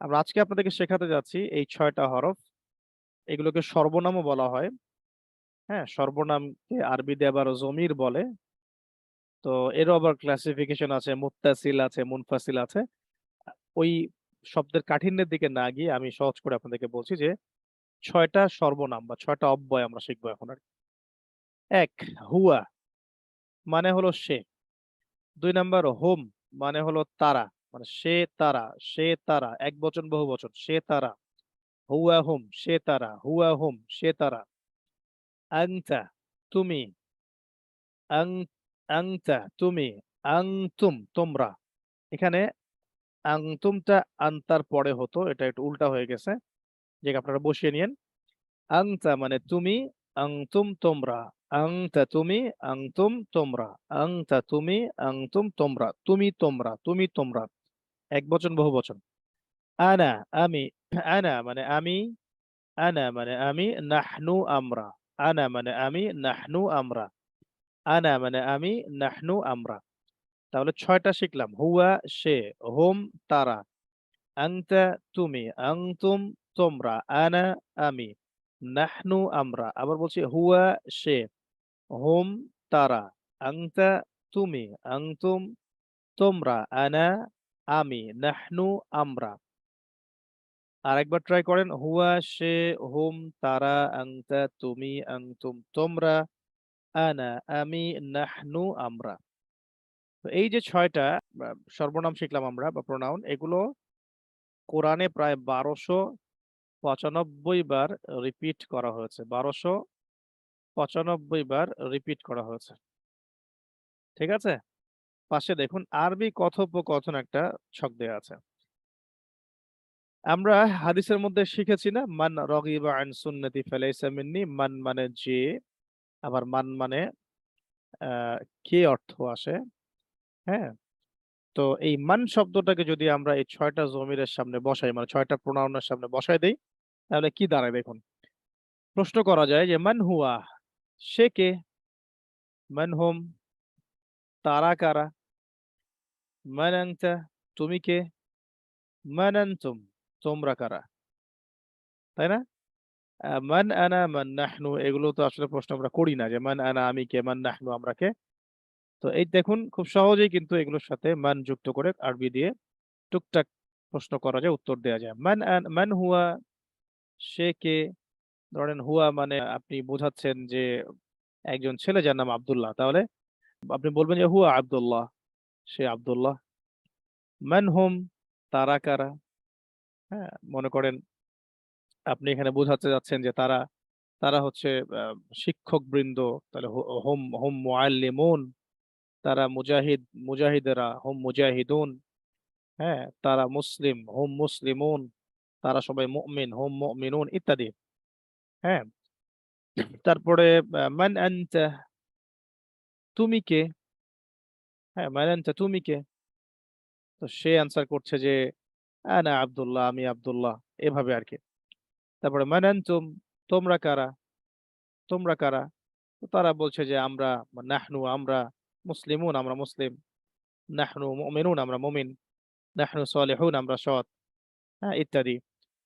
আমরা আজকে আপনাদেরকে শেখাতে যাচ্ছি এই ছয়টা হরফ। এগুলোকে সর্বনামও বলা হয়। হ্যাঁ সর্বনামকে আরবিতে আবার জমির বলে। তো এরও আবার ক্লাসিফিকেশন আছে, মুত্তাসিল আছে, মুনফাসিল আছে। ওই শব্দের কাঠিন্যের দিকে না গিয়ে আমি সহজ করে আপনাদেরকে বলছি যে ছয়টা সর্বনাম বা ছয়টা অব্যয় আমরা শিখব এখন আর এক, হুয়া মানে হলো সে। দুই নাম্বার, হোম মানে হলো তারা। মানে সে তারা সে তারা, এক বচন বহু বচন, সে তারা, হুয়া হুম, সে তারা, হুয়া হুম, সে তারা। আংতা তুমি। আংতা তুমি। আংতুম তোমরা। এখানে আংতুমটা আন্তার পরে হতো, এটা একটু উল্টা হয়ে গেছে। যে আপনারা বসিয়ে নিয়েন। আংতা মানে তুমি আংতুম তোমরা। আংতা তুমি আংতুম তোমরা। আংতা তুমি আংতুম তোমরা। তুমি তোমরা তুমি, তোমরা। এক বচন বহু বচন। আনা, আমি, আনা মানে আমি, আনা মানে আমি, নাহনু আমরা। আনা মানে আমি, নাহনু আমরা। আনা মানে আমি, নাহনু আমরা। তাহলে ছয়টা শিখলাম। হুয়া, সে, হোম, তারা। আংতা তুমি আংতুম তোমরা। আনা, আমি, নাহনু আমরা। আবার বলছি হুয়া, সে, হোম, তারা। আংতা তুমি আংতুম তোমরা। আনা আমি, নাহনু, আমরা। আরেকবার ট্রাই করেন, হুয়া, সে, হোম, তারা, আংতা, তুমি, আংতুম, তোমরা, আনা, আমি, নাহনু, আমরা। তো এই যে ছয়টা সর্বনাম শিখলাম আমরা, বা প্রোনাউন এগুলো কোরআনে প্রায় বারোশো পঁচানব্বই বার রিপিট করা হয়েছে। বারোশো পঁচানব্বই বার রিপিট করা হয়েছে। ঠিক আছে? পাশে দেখুন আরবি কথোপকথন একটা ছক আছে। আমরা হাদিসের মধ্যে শিখেছি না, মান রগিবা আন সুন্নতি ফালাইসা মিন্নি মান মানে যে আবার মান মানে কে অর্থ আসে হ্যাঁ? তো এই মান শব্দটাকে যদি আমরা এই ছয়টা জমিরের সামনে বসাই মানে ছয়টা প্রোনাউনের সামনে বসাই দেই, তাহলে কি দাঁড়ায় দেখুন? প্রশ্ন করা যায় যে, মান হুয়া, সে কে? মান হোম, তারা কারা? মান আনতা তুমি কে মান আনতুম তোমরা কারা তাই না? মান আনা, মান নাহনু, এগুলো তো আসলে প্রশ্ন আমরা করি না যে মান আনা আমি কে, মান নাহনু আমরা কে? তো এই দেখুন, খুব সহজেই কিন্তু এগুলোর সাথে মান যুক্ত করে আরবি দিয়ে টুকটাক প্রশ্ন করা যায়, উত্তর দেওয়া যায়। মান মান হুয়া, সে কে? ধরেন হুয়া মানে আপনি বোঝাচ্ছেন যে একজন ছেলে যার নাম আব্দুল্লাহ। তাহলে আপনি বলবেন যে হুয়া আব্দুল্লাহ। সে আব্দুল্লাহ। মান হুম, তারা কারা? হ্যাঁ মনে করেন আপনি এখানে বোঝাতে যাচ্ছেন যে তারা তারা হচ্ছে শিক্ষক বৃন্দ তাহলে হোম হোম মুআল্লিমুন, তারা মুজাহিদ, মুজাহিদেরা, হোম মুজাহিদুন হ্যাঁ তারা মুসলিম, হোম মুসলিমুন, তারা সবাই মুমিন, হোম মুমিনুন ইত্যাদি হ্যাঁ। তারপরে মান আনতা, তুমি কে? হ্যাঁ আনতা তুমি কে তো সে আনসার করছে যে আনা আব্দুল্লাহ, আমি আব্দুল্লাহ। এভাবে আর কি তারপরে মান আনতুম তোমরা কারা? তোমরা কারা? তো তারা বলছে যে, আমরা নাহনু, আমরা মুসলিমুন, আমরা মুসলিম। নাহনু মুমিনুন, আমরা মুমিন। নাহনু সালেহুন, আমরা সৎ। হ্যাঁ ইত্যাদি।